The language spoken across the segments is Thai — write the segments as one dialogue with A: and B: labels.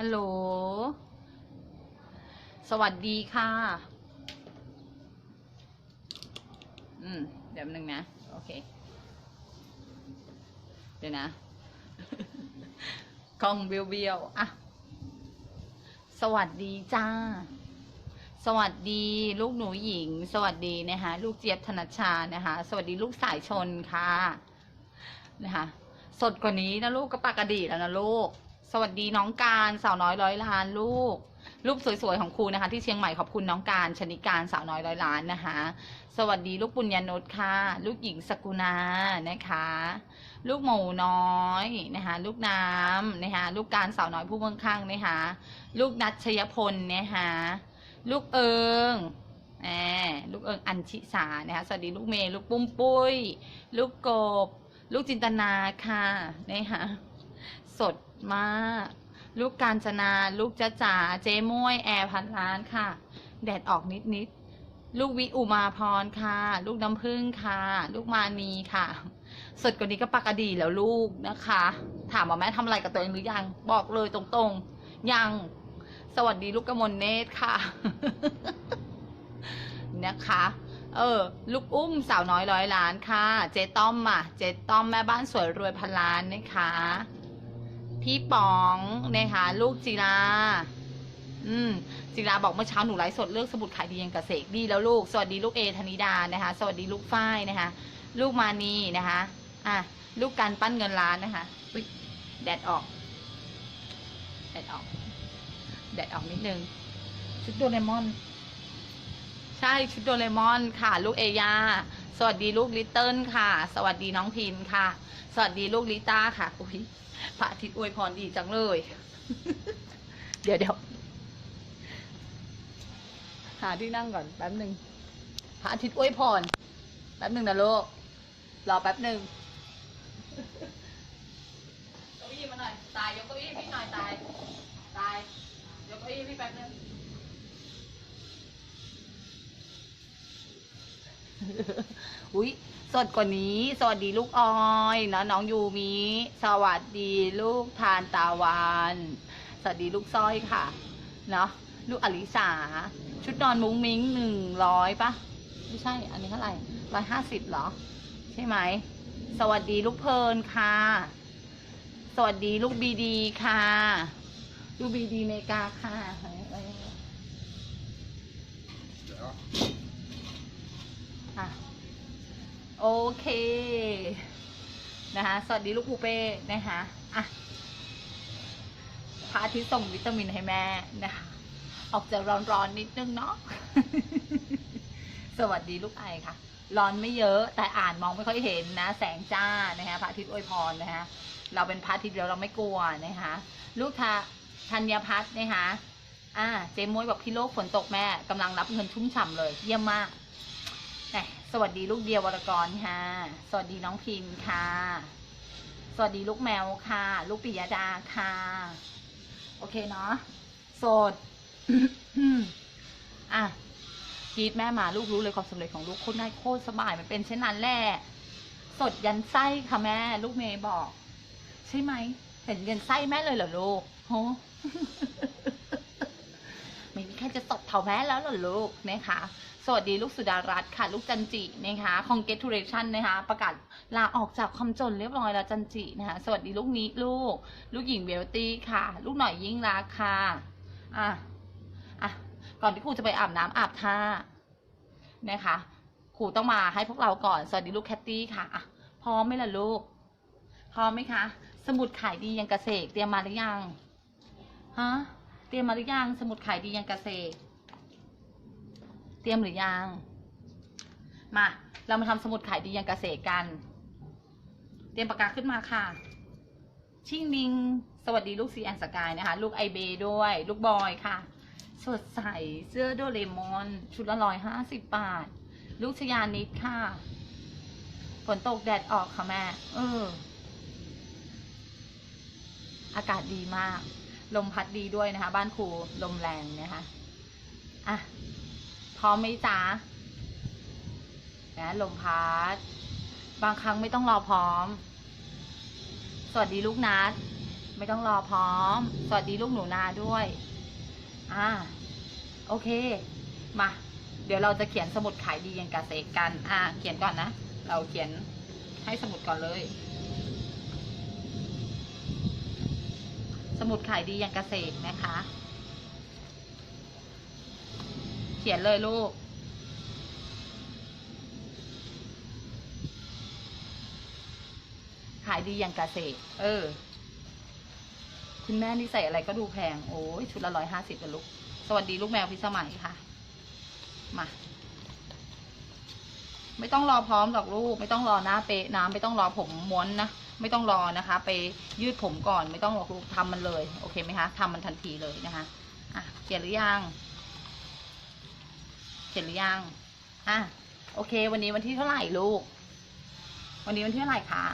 A: ฮัลโหล สวัสดีค่ะ อืม เดี๋ยวหนึ่งนะ โอเค เดี๋ยวนะกล้องเบี้ยวๆอะ สวัสดีจ้า สวัสดีลูกหนูหญิง สวัสดีนะคะ ลูกเจี๊ยบธนชชานะคะ สวัสดีลูกสายชนค่ะ นะคะ สดกว่านี้นะลูกก็ปากกระดีแล้วนะลูก สวัสดีน้องการสาวน้อยร้อยล้านลูก รูปสวยๆของครูนะคะ ที่เชียงใหม่ขอบคุณน้องการชนิการสาวน้อยร้อยล้านนะคะ สวัสดีลูกปุญญานุชค่ะ ลูกหญิงสกุณานะคะ ลูกหมูน้อยนะคะ ลูกน้ำนะคะลูกการสาวน้อยผู้เมืองข้างนะคะลูกนัทชยพลนะคะลูกเอิงแหมลูกเอิงอัญชิสานะคะสวัสดีลูกเมย์ลูกปุ้มปุ้ย ลูกกบ ลูกจินตนาค่ะนะคะสด มาก ลูกการจนา ลูกจ้าจ๋าเจ๊ม้วยแอร์พันล้านค่ะ แดดออกนิดนิดลูกวิอุมาพรค่ะ ลูกน้ำพึ่งค่ะ ลูกมานีค่ะ สดกว่านี้ก็ปากกาดีแล้วลูกนะคะ ถามว่าแม่ทำอะไรกับตัวเองหรือยัง บอกเลยตรงๆ ยัง สวัสดีลูกกมลเนตรค่ะ นะคะ เออ ลูกอุ้มสาวน้อยร้อยล้านค่ะ เจ๊ต้อมอะ เจ๊ต้อมแม่บ้านสวยรวยพันล้านนะคะ พี่ป๋องนะคะลูกจีราอืมจีราบอกเมื่อเช้าหนูไลฟ์สดเลือกสมุดขายดียังกเกษตรดีแล้วลูก สวัสดีลูกเอธนิดานะคะ สวัสดีลูกฝ้ายนะคะ ลูกมานีนะคะ อะ ลูกการปั้นเงินล้านนะคะอุ๊ยแดดออก แดดออก แดดออกนิดนึง ชุดโดเรมอน ใช่ชุดโดเรมอนค่ะ ลูกเอยา สวัสดีลูกลิตเติ้ลค่ะ สวัสดีน้องพิมพ์ค่ะ สวัสดีลูกลิต้าค่ะอุ้ยพระอาทิตย์อวยพรดีจังเลย เดี๋ยวเดี๋ยวหาที่นั่งก่อนแป๊บหนึ่งพระอาทิตย์อวยพรแป๊บหนึ่งนะลูกรอแป๊บหนึ่งเก้าอี้มาหน่อยตายยกเก้าอี้พี่หน่อยตายตายยกเก้าอี้พี่แป๊บหนึ่งอุ้ย สดกว่านี้ สวัสดีลูกออยเนาะน้องยูมิสวัสดีลูกทานตาวันสวัสดีลูกสร้อยค่ะ เนาะลูกอลิสา ชุดนอนมุ้งมิ้งหนึ่งร้อยปะไม่ใช่ อันนี้เท่าไหร่ร้อยห้าสิบเหรอ ใช่ไหม สวัสดีลูกเพลินค่ะ สวัสดีลูกบีดีค่ะ ลูกบีดีเมกาค่ะ อะ โอเค นะคะ สวัสดีลูกปูเป้นะคะอะพระอาทิตย์ส่งวิตามินให้แม่นะคะออกจะร้อนๆนิดนึงเนาะ สวัสดีลูกไอค่ะ ร้อนไม่เยอะ แต่อ่านมองไม่ค่อยเห็นนะ แสงจ้านะคะพระอาทิตย์อวยพรนะคะ เราเป็นพระอาทิตย์เดียวเราไม่กลัวนะคะ ลูกทาธัญพัฒน์นะคะ อ่า เจมวยบอกพี่โลกฝนตกแม่กำลังรับเงินชุ่มฉ่ำเลย เยี่ยมมาก สวัสดีลูกเดียววรกรค่ะ สวัสดีน้องพิมพ์ค่ะ สวัสดีลูกแมวค่ะ ลูกปิยดาค่ะ โอเคเนาะ โสด อะกรีดแม่มาลูกรู้เลยความสำเร็จของลูกโคตรง่ายโคตรสบายมันเป็นเช่นนั้นแหละ สดยันไส้ค่ะแม่ ลูกเมย์บอก ใช่ไหม เห็นยันไส้แม่เลยเหรอลูกโหไม่มีใครจะสดเท่าแม่แล้วเหรอลูกนะคะ สวัสดีลูกสุดารัตน์ค่ะ ลูกจันจินะคะ congratulation นะคะ ประกาศลาออกจากความจนเรียบร้อยแล้วจันจินะคะ สวัสดีลูกนี้ลูก ลูกหญิงเบลตี้ค่ะ ลูกหน่อยยิ่งรักค่ะอะอะก่อนที่ครูจะไปอาบน้ำอาบท่านะคะครูต้องมาให้พวกเราก่อน สวัสดีลูกแคตตี้ค่ะอะพร้อมไหมล่ะลูก พร้อมไหมคะ สมุดขายดียังกเกษตรเตรียมมาหรือยังฮะเตรียมมาหรือยังสมุดขายดียังกเกษตร เตรียมหรือยัง มา เรามาทำสมุดขายดียังเกษตรกัน เตรียมปากกาขึ้นมาค่ะ ชิงดิง สวัสดีลูกซีแอนสกายนะคะ ลูกไอเบด้วย ลูกบอยค่ะ สดใส เสื้อโดเรมอน ชุดละร้อยห้าสิบบาท ลูกชยานิดค่ะ ฝนตกแดดออกค่ะแม่ เออ อากาศดีมาก ลมพัดดีด้วยนะคะ บ้านครูลมแรงนะคะ อะ พร้อมไหมจ๊ะนะลมพัด บางครั้งไม่ต้องรอพร้อม สวัสดีลูกนัด ไม่ต้องรอพร้อม สวัสดีลูกหนูนาด้วย อ่า โอเค มา เดี๋ยวเราจะเขียนสมุดขายดีอย่างกาเซกัน อ่า เขียนก่อนนะ เราเขียนให้สมุดก่อนเลย สมุดขายดีอย่างเกษตรนะคะ เขียนเลยลูก ขายดีอย่างเกษตรเออ คุณแม่นี่ใส่อะไรก็ดูแพง โอ้ยชุดละร้อยห้าสิบลูก สวัสดีลูกแมวพิสมัยค่ะ มา ไม่ต้องรอพร้อมหรอกลูก ไม่ต้องรอหน้าเป๊ะน้ำไม่ต้องรอผมม้วนนะไม่ต้องรอนะคะ ไปยืดผมก่อนไม่ต้องรอกลูกทำมันเลย โอเคไหมคะทำมันทันทีเลยนะคะอะเขียนหรือยังียนหรือยังอะโอเค วันนี้วันที่เท่าไหร่ลูก วันนี้วันที่เท่าไหร่คะ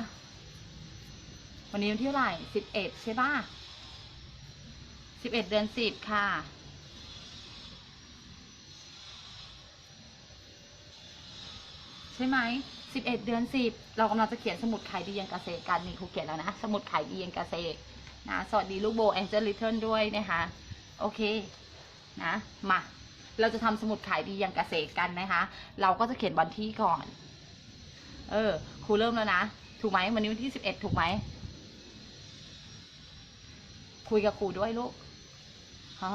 A: วันนี้วันที่เท่าไหร่สิบเอ็ดใช่ป่ะสิบเอ็ดเดือนสิบค่ะใช่ไหมสิบเอ็ดเดือนสิบเรากำลังจะเขียนสมุดขายดียังเกษตรกันนี่ครูเขียนแล้วนะ สมุดขายดียังเกษตรนะ สวัสดีลูกโบแองเจลิเทิลด้วยนะคะ โอเค นะ มา เราจะทำสมุดขายดีอยังเกษตรกันนะคะ เราก็จะเขียนวันที่ก่อน เออ ครูเริ่มแล้วนะ ถูกไหมวันนี้วันที่สิบเอ็ดถูกไหม คุยกับครูด้วยลูก ฮะ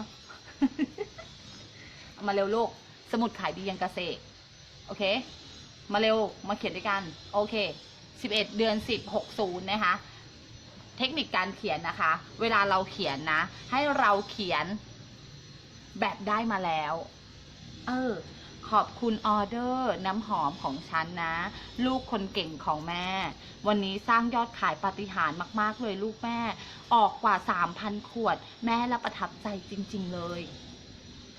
A: เอมาเร็วลูก สมุดขายดีอยังเกษตร โอเค มาเร็ว มาเขียนด้วยกัน โอเคสิบเอ็ดเดือนสิบหกศูนย์นะคะ เทคนิคการเขียนนะคะ เวลาเราเขียนนะ ให้เราเขียน แบบได้มาแล้ว เออ ขอบคุณออเดอร์น้ำหอมของฉันนะ ลูกคนเก่งของแม่ วันนี้สร้างยอดขายปาฏิหาริย์มาก ๆ เลยลูกแม่ ออกกว่า 3,000 ขวด แม่ละประทับใจจริง ๆ เลย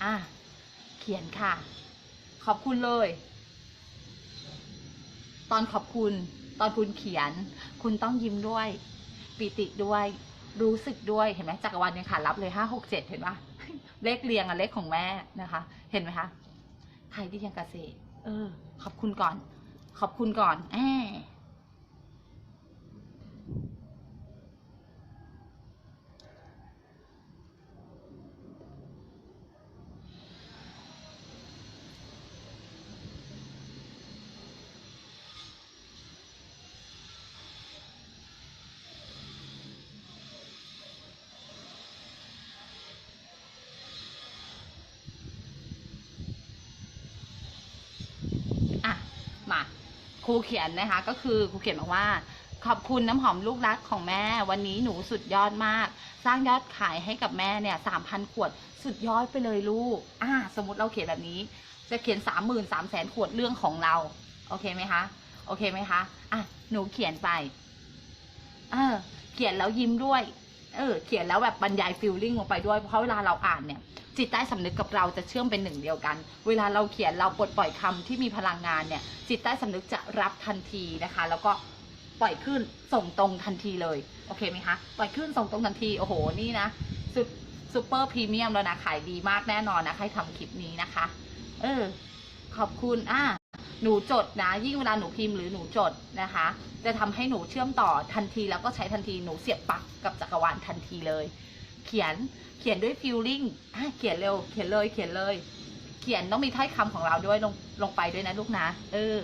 A: อะ เขียนค่ะ ขอบคุณเลย ตอนขอบคุณ ตอนคุณเขียน คุณต้องยิ้มด้วย ปิติด้วย รู้สึกด้วยเห็นไหมจักรวาลยังขารับเลยห้าหกเจ็ดเห็นปะเลขเรียงอะเลขของแม่นะคะ เห็นไหมคะใครที่ยังเกษตร เออ ขอบคุณก่อน ขอบคุณก่อนแอบ ครูเขียนนะคะ ก็คือครูเขียนบอกว่า ขอบคุณน้ำหอมลูกรักของแม่ วันนี้หนูสุดยอดมาก สร้างยอดขายให้กับแม่เนี่ยสามพันขวดสุดยอดไปเลยลูกอ่าสมมติเราเขียนแบบนี้ จะเขียนสามหมื่นสามแสนขวดเรื่องของเรา โอเคไหมคะโอเคไหมคะอะหนูเขียนไป เออ เขียนแล้วยิ้มด้วย เออ เขียนแล้วแบบบรรยายฟีลลิ่งลงไปด้วย เพราะเวลาเราอ่านเนี่ย จิตใต้สำนึกกับเราจะเชื่อมเป็นหนึ่งเดียวกัน เวลาเราเขียนเราปลดปล่อยคำที่มีพลังงานเนี่ย จิตใต้สำนึกจะรับทันทีนะคะ แล้วก็ปล่อยขึ้นส่งตรงทันทีเลย โอเคไหมคะ ปล่อยขึ้นส่งตรงทันที โอ้โห นี่นะซุปซูเปอร์พรีเมียมแล้วนะ ขายดีมากแน่นอนนะใครทำคลิปนี้นะคะ เออ ขอบคุณ อ่า หนูจดนะ ยิ่งเวลาหนูพิมพ์หรือหนูจดนะคะ จะทำให้หนูเชื่อมต่อทันทีแล้วก็ใช้ทันที หนูเสียบปลั๊กกับจักรวาลทันทีเลย เขียน เขียนด้วยฟีลลิ่งเขียนเร็ว เขียนเลย เขียนเลย เขียนต้องมีถ้อยคำของเราด้วยลงลงไปด้วยนะลูกนะ เออ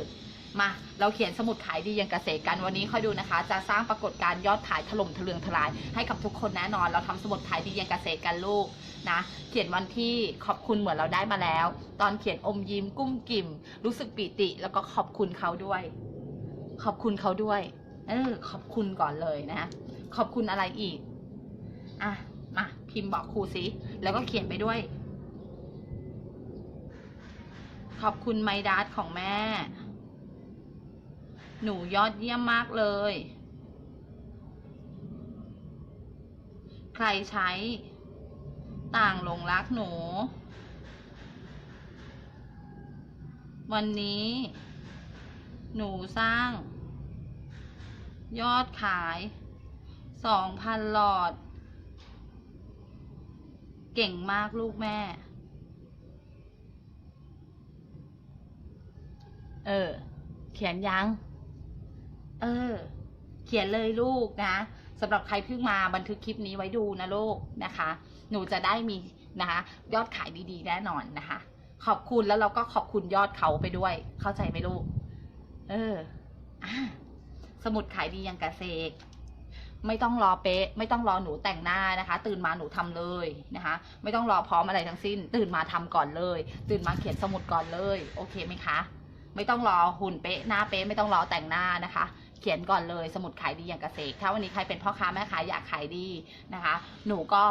A: มา เราเขียนสมุดขายดีอย่างเกษตรกันวันนี้ค่อยดูนะคะ จะสร้างปรากฏการณ์ยอดขายถล่มทะเลืองทลาย ให้กับทุกคนแน่นอน เราทำสมุดขายดีอย่างเกษตรกันลูกนะ เขียนวันที่ขอบคุณเหมือนเราได้มาแล้ว ตอนเขียนอมยิ้มกุ้มกิ่ม รู้สึกปีติ แล้วก็ขอบคุณเขาด้วย ขอบคุณเขาด้วย เออ ขอบคุณก่อนเลยนะ ขอบคุณอะไรอีก อะ พิมพ์บอกครูสิ แล้วก็เขียนไปด้วย ขอบคุณไมดัสของแม่ หนูยอดเยี่ยมมากเลย ใครใช้ ต่างหลงรักหนู วันนี้ หนูสร้าง ยอดขายสองพันหลอด เก่งมากลูกแม่ เออ เขียนยัง เออ เขียนเลยลูกนะสำหรับใครเพิ่งมาบันทึกคลิปนี้ไว้ดูนะลูกนะคะ หนูจะได้มีนะคะยอดขายดีๆ แน่นอนนะคะ ขอบคุณแล้วเราก็ขอบคุณยอดเขาไปด้วย เข้าใจไหมลูก เออ อะ สมุดขายดีย่างกระเซก ไม่ต้องรอเป๊ะ ไม่ต้องรอหนูแต่งหน้านะคะ ตื่นมาหนูทำเลยนะคะ ไม่ต้องรอพร้อมอะไรทั้งสิ้น ตื่นมาทำก่อนเลย ตื่นมาเขียนสมุดก่อนเลย โอเคไหมคะ ไม่ต้องรอหุ่นเป๊ะหน้าเป๊ะไม่ต้องรอแต่งหน้านะคะเขียนก่อนเลยสมุดขายดีอย่างเกษตรถ้าวันนี้ใครเป็นพ่อค้าแม่ค้าอยากขายดีนะคะ หนูก็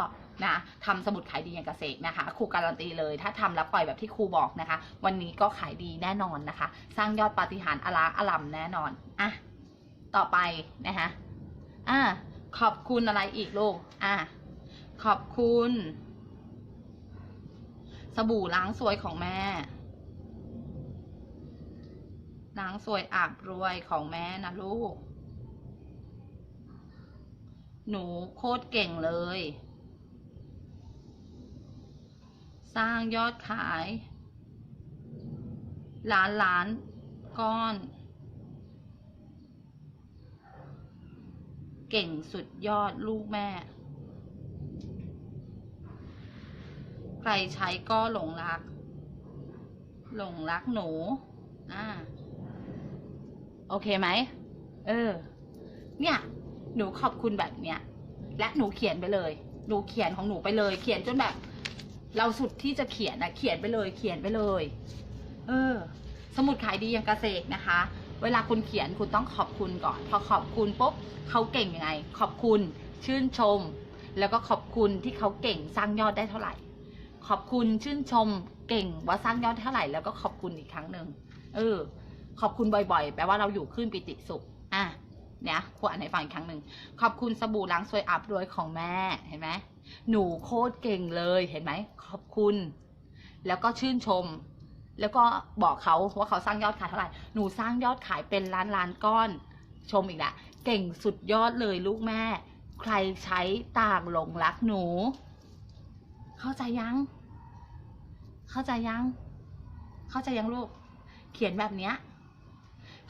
A: นะทำสมุดขายดีอย่างเกษตรนะคะครูการันตีเลย ถ้าทำแล้วปล่อยแบบที่ครูบอกนะคะ วันนี้ก็ขายดีแน่นอนนะคะ สร้างยอดปาฏิหาริย์อลาอลัมแน่นอนอะต่อไปนะคะ อะขอบคุณอะไรอีกลูกอะขอบคุณ สบู่ล้างสวยของแม่นางสวยอาบรวยของแม่นะลูก หนูโคตรเก่งเลย สร้างยอดขายล้านล้านก้อน เก่งสุดยอดลูกแม่ ใครใช้ก็หลงรัก หลงรักหนูอ่าโอเคไหม เออ เนี่ย หนูขอบคุณแบบเนี้ย และหนูเขียนไปเลย หนูเขียนของหนูไปเลย เขียนจนแบบ เราสุดที่จะเขียนนะเขียนไปเลย เขียนไปเลย เออ สมุดขายดีอย่างเกษตรนะคะ เวลาคุณเขียนคุณต้องขอบคุณก่อน พอขอบคุณปุ๊บเขาเก่งยังไง ขอบคุณ ชื่นชม แล้วก็ขอบคุณที่เขาเก่งสร้างยอดได้เท่าไหร่ ขอบคุณชื่นชม เก่งว่าสร้างยอดเท่าไหร่แล้วก็ขอบคุณอีกครั้งหนึ่งเออ ขอบคุณบ่อยๆ แปลว่าเราอยู่ขึ้นปิติสุข อะเนี่ยครูอ่านให้ฟังอีกครั้งหนึ่งขอบคุณสบู่ล้างสวยอาบรวยของแม่เห็นไหมหนูโคตรเก่งเลยเห็นไหมขอบคุณ แล้วก็ชื่นชม แล้วก็บอกเขาว่าเขาสร้างยอดขายเท่าไหร่ หนูสร้างยอดขายเป็นล้านล้านก้อน ชมอีกละเก่งสุดยอดเลยลูกแม่ ใครใช้ต่างหลงรักหนู เข้าใจยัง เข้าใจยัง เข้าใจยังลูก เขียนแบบเนี้ย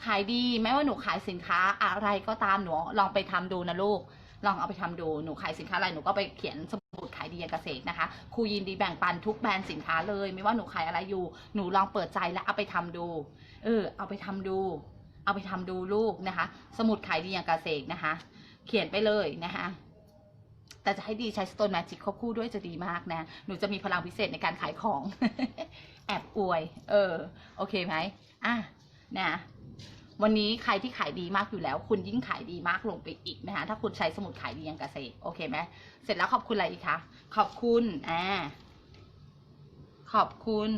A: ขายดีไม่ว่าหนูขายสินค้าอะไรก็ตามหนูลองไปทำดูนะลูก ลองเอาไปทำดู หนูขายสินค้าอะไรหนูก็ไปเขียนายดีอย่างเกษตรนะคะครูยินดีแบ่งปันทุกแบรนด์สินค้าเลย ไม่ว่าหนูขายอะไรอยู่ หนูลองเปิดใจและเอาไปทำดู เออ เอาไปทำดู เอาไปทำดูลูกนะคะ สมุดขายดีอย่างเกษตรนะคะ เขียนไปเลยนะคะแต่จะให้ดีใช้สโตนแมจิกควบคู่ด้วยจะดีมากนะ หนูจะมีพลังพิเศษในการขายของ แอบอวย เออ โอเคไหมอะนะ วันนี้ใครที่ขายดีมากอยู่แล้ว คุณยิ่งขายดีมากลงไปอีกนะคะถ้าคุณใช้สมุดขายดีย่างเกษตรโอเคไหมเสร็จแล้วขอบคุณอะไรอีกคะขอบคุณอ่าขอบคุณ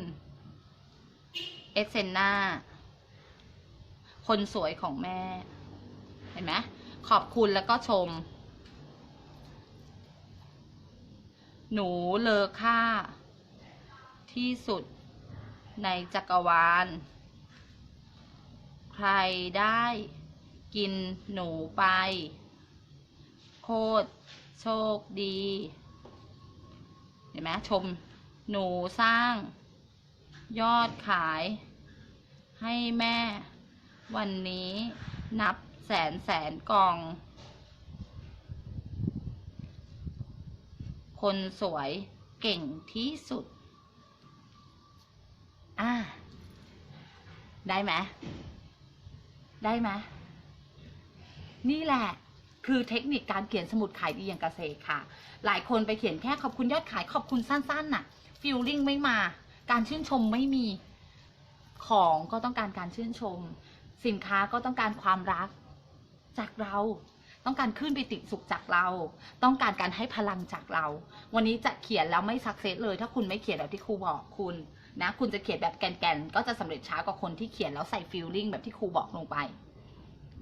A: เอเซนนาคนสวยของแม่ เห็นไหมขอบคุณแล้วก็ชม หนูเลอค่าที่สุดในจักรวาล ใครได้กินหนูไป โคตรโชคดี เห็นไหมชมหนูสร้าง ยอดขาย ให้แม่ วันนี้นับแสนแสนกล่อง คนสวยเก่งที่สุด อ่า ได้ไหม ได้ไหมนี่แหละคือเทคนิคการเขียนสมุดขายดีอย่างเกษตรค่ะ หลายคนไปเขียนแค่ขอบคุณยอดขายขอบคุณสั้นๆน่ะฟิลลิ่งไม่มา การชื่นชมไม่มีของก็ต้องการการชื่นชม สินค้าก็ต้องการความรักจากเรา ต้องการขึ้นไปติดสุขจากเรา ต้องการการให้พลังจากเรา วันนี้จะเขียนแล้วไม่สักเซสเลย ถ้าคุณไม่เขียนแบบที่ครูบอกคุณ นะคุณจะเขียนแบบแกนๆก็จะสำเร็จช้ากว่าคนที่เขียนแล้วใส่ฟีลลิ่งแบบที่ครูบอกลงไป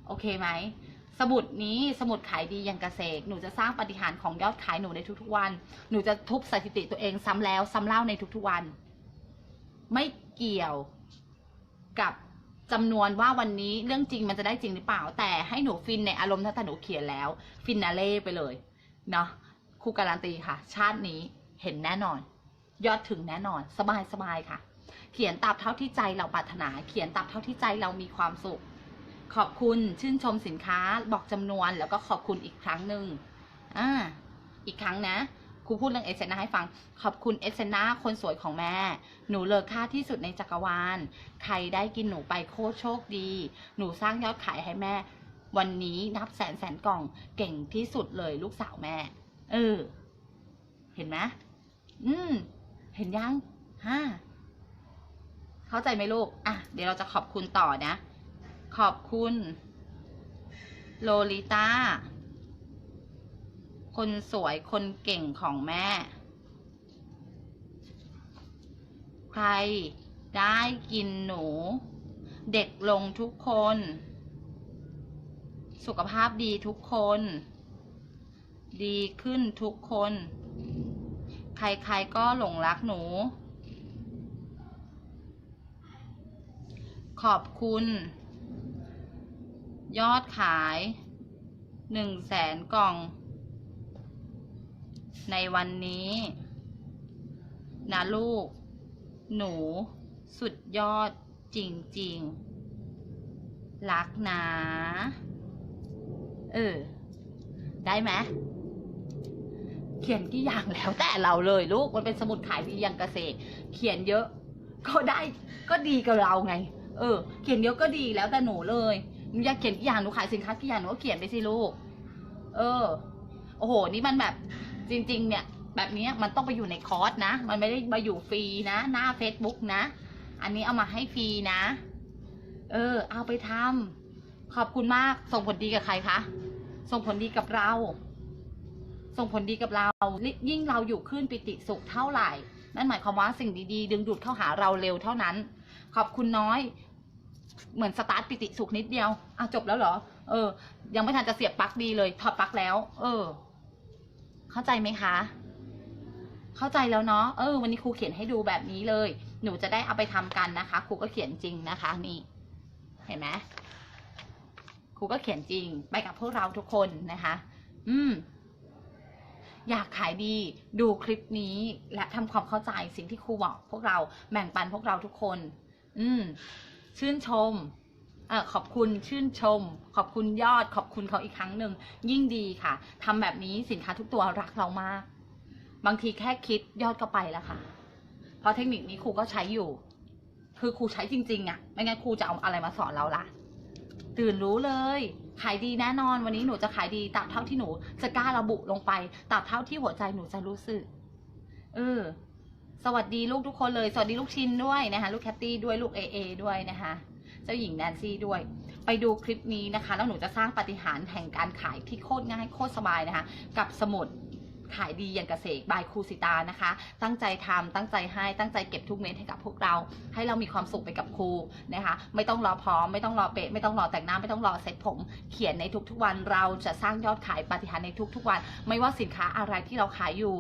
A: โอเคไหมสมุดนี้สมุดขายดีอย่างเกษตรหนูจะสร้างปฏิหารย์ของยอดขายหนูในทุกๆวัน หนูจะทุบสถิติตัวเองซ้ำแล้วซ้ำเล่าในทุกๆวัน ไม่เกี่ยวกับจำนวนว่าวันนี้เรื่องจริงมันจะได้จริงหรือเปล่า แต่ให้หนูฟินในอารมณ์ตั้งแต่หนูเขียนแล้ว ฟินนาเล่ไปเลยเนาะครูการันตีค่ะ ชาตินี้เห็นแน่นอน ยอดถึงแน่นอน สบายสบายค่ะ เขียนตามเท่าที่ใจเราปรารถนา เขียนตามเท่าที่ใจเรามีความสุข ขอบคุณชื่นชมสินค้าบอกจำนวนแล้วก็ขอบคุณอีกครั้งหนึ่งอ่าอีกครั้งนะครูพูดเรื่องเอเซนาให้ฟัง ขอบคุณเอเซนาคนสวยของแม่ หนูเลอค่าที่สุดในจักรวาล ใครได้กินหนูไปโคตรโชคดี หนูสร้างยอดขายให้แม่ วันนี้นับแสนแสนกล่อง เก่งที่สุดเลยลูกสาวแม่ เออ เห็นไหมอืม เห็นยังฮ่าเข้าใจไหมลูก อะ เดี๋ยวเราจะขอบคุณต่อนะ ขอบคุณโลลิต้า คนสวยคนเก่งของแม่ ใครได้กินหนู เด็กลงทุกคน สุขภาพดีทุกคน ดีขึ้นทุกคน ใครๆก็หลงรักหนู ขอบคุณ ยอดขายหนึ่งแสนกล่อง ในวันนี้ นะลูก หนู สุดยอดจริงๆ รักนะ เออ ได้ไหม เขียนกี่อย่างแล้วแต่เราเลยลูกมันเป็นสมุดขายดีอย่างเกษตร เขียนเยอะ ก็ได้ก็ดีกับเราไง เออ เขียนเยอะก็ดีแล้วแต่หนูเลยหนูอยากเขียนกี่อย่างหนูขายสินค้ากี่อย่างหนูก็เขียนไปสิลูก เออ โอ้โห นี่มันแบบจริง ๆ เนี่ย แบบนี้มันต้องไปอยู่ในคอร์สนะ มันไม่ได้มาอยู่ฟรีนะ หน้า Facebook นะ อันนี้เอามาให้ฟรีนะ เออ เอาไปทำขอบคุณมากส่งผลดีกับใครคะส่งผลดีกับเรา ส่งผลดีกับเรา ยิ่งเราอยู่ขึ้นปิติสุขเท่าไหร่ นั่นหมายความว่าสิ่งดีๆ ดึงดูดเข้าหาเราเร็วเท่านั้น ขอบคุณน้อย เหมือนสตาร์ทปิติสุขนิดเดียวอะจบแล้วเหรอ เออ ยังไม่ทันจะเสียบปลั๊กดีเลยถอดปลั๊กแล้ว เออ เข้าใจไหมคะ เข้าใจแล้วเนาะ เออ วันนี้ครูเขียนให้ดูแบบนี้เลย หนูจะได้เอาไปทำกันนะคะ ครูก็เขียนจริงนะคะ นี่ เห็นไหมครูก็เขียนจริง ไปกับพวกเราทุกคนนะคะ อืม อยากขายดีดูคลิปนี้และทำความเข้าใจสิ่งที่ครูบอกพวกเราแบ่งปันพวกเราทุกคน อืม ชื่นชมอขอบคุณชื่นชม ขอบคุณยอด ขอบคุณเขาอีกครั้งหนึ่งยิ่งดีค่ะทำแบบนี้สินค้าทุกตัวรักเรามาก บางทีแค่คิดยอดก็ไปแล้วค่ะเพราะเทคนิคนี้ครูก็ใช้อยู่ คือครูใช้จริงๆอะ่ะ ไม่งั้นครูจะเอาอะไรมาสอนเราล่ะ ตื่นรู้เลย ขายดีแน่นอนวันนี้หนูจะขายดีตราบเท่าที่หนูจะกล้าระบุลงไปตราบเท่าที่หัวใจหนูจะรู้สึก เออ สวัสดีลูกทุกคนเลย สวัสดีลูกชินด้วยนะคะลูกแคตตี้ด้วยลูกเอเอด้วยนะคะเจ้าหญิงแนนซี่ด้วย ไปดูคลิปนี้นะคะ แล้วหนูจะสร้างปฏิหารแห่งการขายที่โคตรง่ายโคตรสบายนะคะ กับสมุด ขายดีอย่างเกษตรบายครูสิตานะคะ ตั้งใจทำตั้งใจให้ตั้งใจเก็บทุกเม็ดให้กับพวกเรา ให้เรามีความสุขไปกับครูนะคะ ไม่ต้องรอพร้อมไม่ต้องรอเป๊ะไม่ต้องรอแต่งหน้าไม่ต้องรอเซ็ตผม เขียนในทุกๆวันเราจะสร้างยอดขายปาฏิหารย์ในทุกๆวัน ไม่ว่าสินค้าอะไรที่เราขายอยู่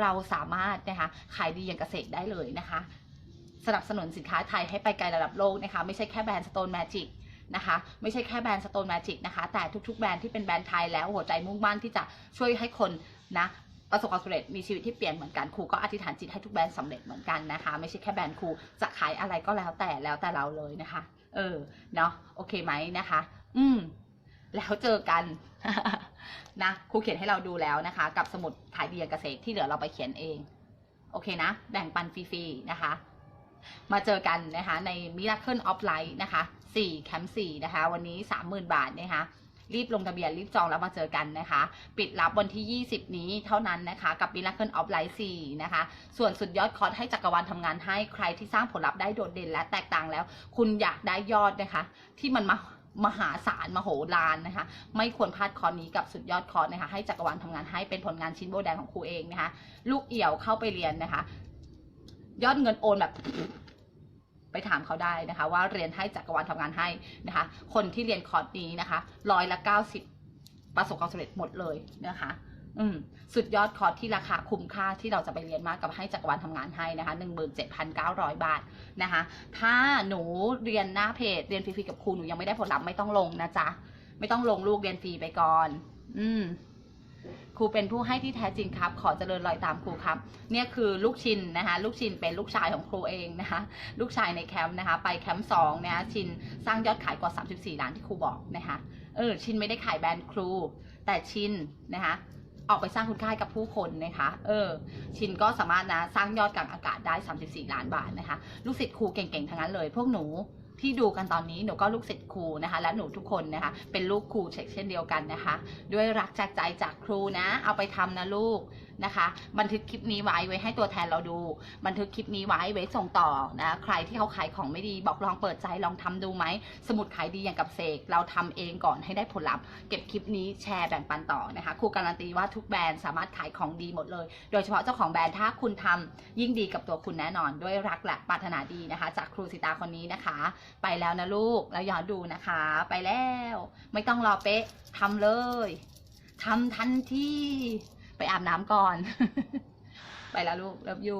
A: เราสามารถนะคะขายดีอย่างเกษตรได้เลยนะคะ สนับสนุนสินค้าไทยให้ไปไกลระดับโลกนะคะ ไม่ใช่แค่แบรนด์ Stone Magic นะคะไม่ใช่แค่แบรนด์ Stone Magic นะคะ แต่ทุกๆ แบรนด์ที่เป็นแบรนด์ไทยแล้วหัวใจมุ่งมั่นที่จะช่วยให้คนนะ ประสบความสำเร็จมีชีวิตที่เปลี่ยนเหมือนกันครูก็อธิษฐานจิตให้ทุกแบรนด์สำเร็จเหมือนกันนะคะ ไม่ใช่แค่แบรนด์ครูจะขายอะไรก็แล้วแต่แล้วแต่เราเลยนะคะ เออเนาะโอเคไหมนะคะ อืมแล้วเจอกันนะครูเขียนให้เราดูแล้วนะคะ กับสมุดขายดีอย่างเกษตรที่เหลือเราไปเขียนเอง โอเคนะ แบ่งปันฟรีๆนะคะ มาเจอกันนะคะ ใน Miracle of Light นะคะ4แคมป์4นะคะ วันนี้ 30,000 บาทนะคะ รีบลงทะเบียนรีบจองแล้วมาเจอกันนะคะ ปิดรับวันที่ 20 นี้เท่านั้นนะคะกับ Miracle of Light 4นะคะ ส่วนสุดยอดคอร์สให้จักรวาลทำงานให้ใครที่สร้างผลลัพธ์ได้โดดเด่นและแตกต่างแล้ว คุณอยากได้ยอดนะคะ ที่มันมามหาศาลมโหฬารนะคะ ไม่ควรพลาดคอร์สนี้กับสุดยอดคอร์สนะคะ ให้จักรวาลทำงานให้เป็นผลงานชิ้นโบแดงของครูเองนะคะ ลูกเอี่ยวเข้าไปเรียนนะคะ ยอดเงินโอนแบบ ไปถามเขาได้นะคะ ว่าเรียนให้จักรวาลทำงานให้นะคะ คนที่เรียนคอร์สนี้นะคะร้อยละเก้าสิบประสบความสำเร็จหมดเลยนะคะอืมสุดยอดคอร์สที่ราคาคุ้มค่าที่เราจะไปเรียนมากกับให้จักรวาลทำงานให้นะคะหนึ่งหมื่นเจ็ดพันเก้าร้อยบาทนะคะ ถ้าหนูเรียนหน้าเพจเรียนฟรีๆกับครูหนูยังไม่ได้ผลลัพธ์ไม่ต้องลงนะจ๊ะ ไม่ต้องลงลูกเรียนฟรีไปก่อน อืม ครูเป็นผู้ให้ที่แท้จริงครับ ขอเจริญรอยตามครูครับ เนี่ยคือลูกชินนะคะ ลูกชินเป็นลูกชายของครูเองนะคะ ลูกชายในแคมป์นะคะ ไปแคมป์สองนะคะชินสร้างยอดขายกว่า 34 ล้านที่ครูบอกนะคะ เออ ชินไม่ได้ขายแบรนด์ครู แต่ชินนะคะออกไปสร้างคุณค่ากับผู้คนนะคะ เออ ชินก็สามารถนะสร้างยอดกลางอากาศได้ 34 ล้านบาทนะคะ ลูกศิษย์ครูเก่งๆ ทั้งนั้นเลย พวกหนู ที่ดูกันตอนนี้หนูก็ลูกศิษย์ครูนะคะ และหนูทุกคนนะคะ เป็นลูกครูเช่นเดียวกันนะคะ ด้วยรักจากใจจากครูนะ เอาไปทำนะลูก นะคะ บันทึกคลิปนี้ไว้ไว้ให้ตัวแทนเราดู บันทึกคลิปนี้ไว้ไว้ส่งต่อนะใครที่เขาขายของไม่ดีบอกลองเปิดใจลองทำดูไหมสมุดขายดีอย่างกับเสกเราทำเองก่อนให้ได้ผลลัพธ์เก็บคลิปนี้แชร์แบ่งปันต่อนะคะครูการันตีว่าทุกแบรนด์สามารถขายของดีหมดเลย โดยเฉพาะเจ้าของแบรนด์ถ้าคุณทำยิ่งดีกับตัวคุณแน่นอนด้วยรักและปรารถนาดีนะคะ จากครูสิตาคนนี้นะคะ ไปแล้วนะลูกแล้วย้อนดูนะคะ ไปแล้ว ไม่ต้องรอเป๊ะทำเลยทำทันที ไปอาบน้ำก่อน ไปแล้วลูกเลิฟยู